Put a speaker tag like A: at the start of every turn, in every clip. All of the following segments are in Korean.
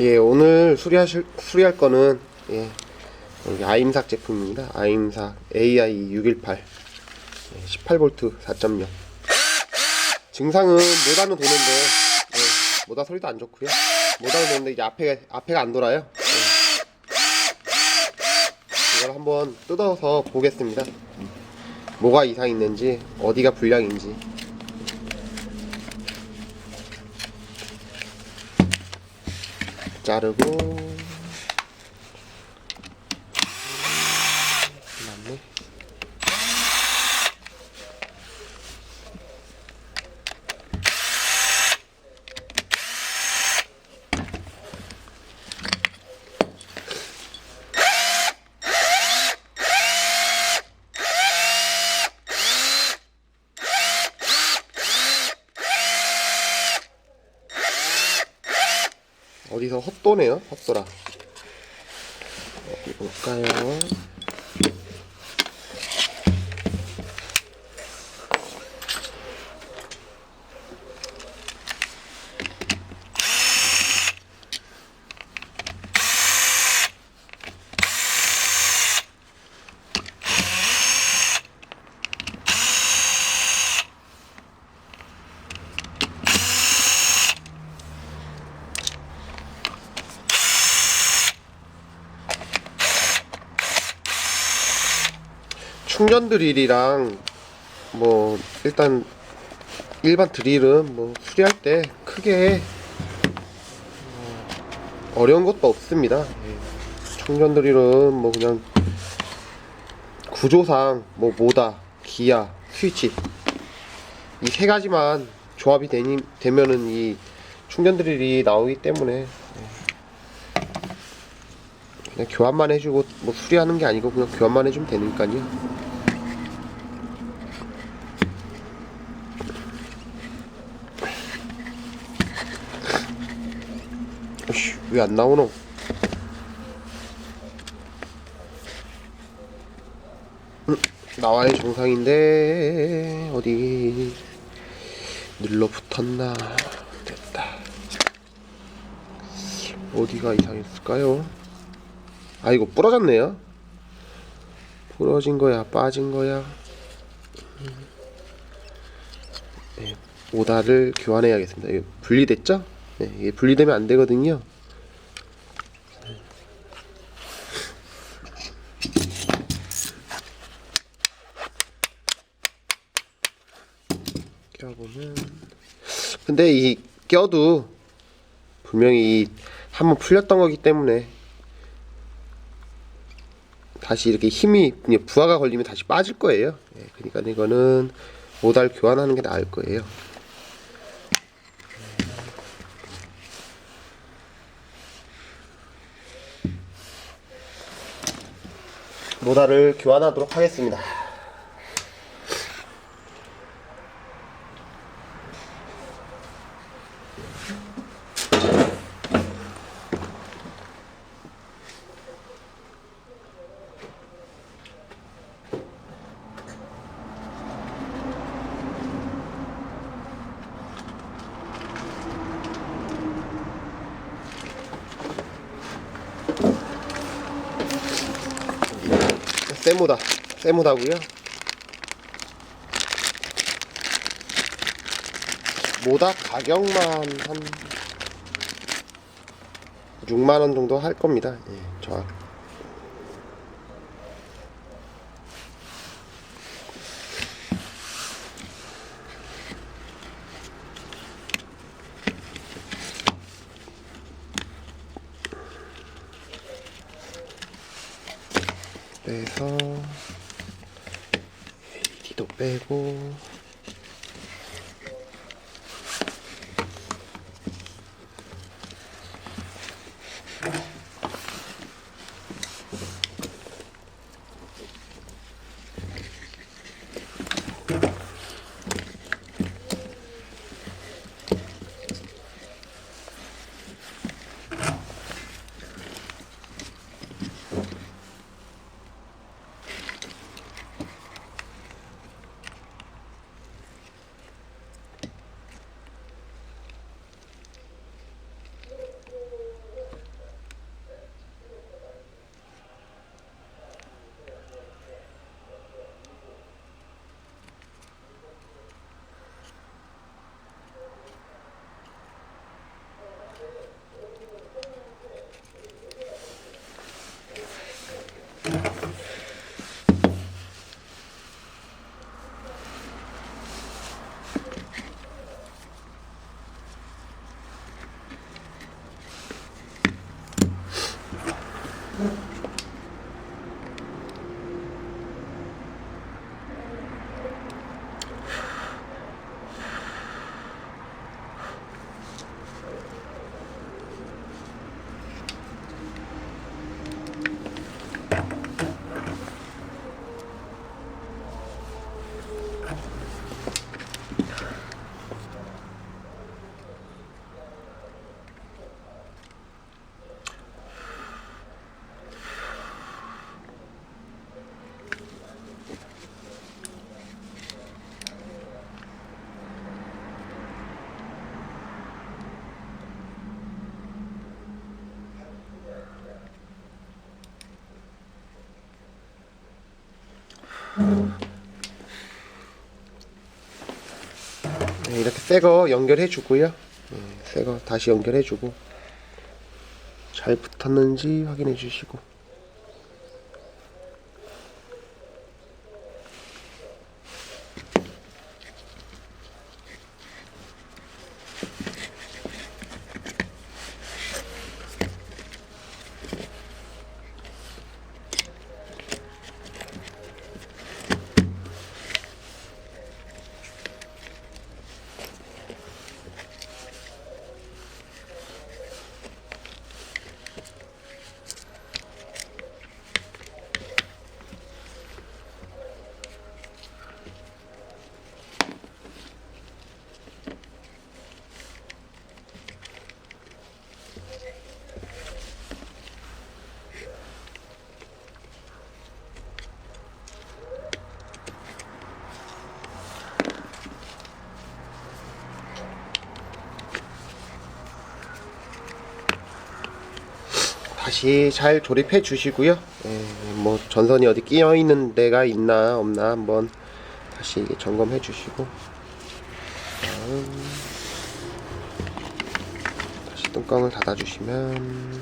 A: 예, 오늘 수리하실, 수리할 거는, 예, 여기 아임삭 제품입니다. 아임삭 AI618. 예, 18V 4.0. 증상은 모다는 도는데, 예, 모다 소리도 안 좋고요 모다는 도는데 이게 앞에, 앞에가 안 돌아요. 예. 이걸 한번 뜯어서 보겠습니다. 뭐가 이상 있는지, 어디가 불량인지. 자르고 맞네. 어디서 헛도네요? 헛도라. 어디 볼까요 충전 드릴이랑 뭐 일단 일반 드릴은 뭐 수리할 때 크게 어, 어려운 것도 없습니다. 예. 충전 드릴은 뭐 그냥 구조상 뭐 모다, 기아, 스위치 이 세 가지만 조합이 되니, 되면은 이 충전 드릴이 나오기 때문에 예. 그냥 교환만 해주고 뭐 수리하는 게 아니고 그냥 교환만 해주면 되니까요. 왜 안 나오노? 음, 나와야 정상인데 어디 눌러 붙었나? 됐다. 어디가 이상했을까요? 아 이거 부러졌네요. 부러진 거야, 빠진 거야. 음. 네, 오다를 교환해야겠습니다. 이거 분리됐죠? 네, 이게 분리되면 안 되거든요. 껴보면 근데 이 껴도 분명히 이 한번 풀렸던 거기 때문에 다시 이렇게 힘이 부하가 걸리면 다시 빠질 거예요. 예, 그러니까 이거는 모달 교환하는 게 나을 거예요. 모달을 교환하도록 하겠습니다. 세모다. 세모다고요? 모다 가격만 한 6만원 정도 할 겁니다. 예, 저 빼서 LED도 빼고 Thank you. 네, 이렇게 새 거 연결해 주고요. 새거 다시 연결해 주고 잘 붙었는지 확인해 주시고 다시 잘 조립해 주시고요. 예, 뭐 전선이 어디 끼어 있는 데가 있나 없나 한번 다시 점검해 주시고 다음 다시 뚜껑을 닫아 주시면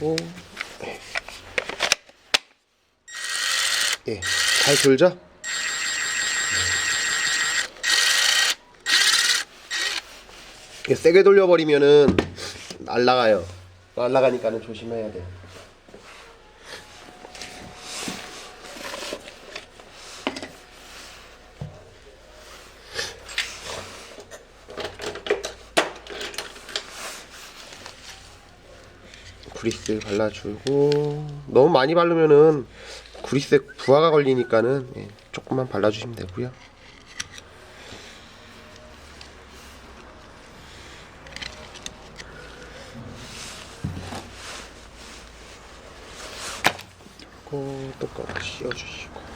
A: 하고 예, 잘 돌죠? 이게 세게 돌려버리면은 날라가요. 날라가니까는 조심해야 돼. 그리스 발라주고 너무 많이 바르면은 그리스에 부하가 걸리니까는 예, 조금만 발라주시면 되고요. 뚜껑 씌워주시고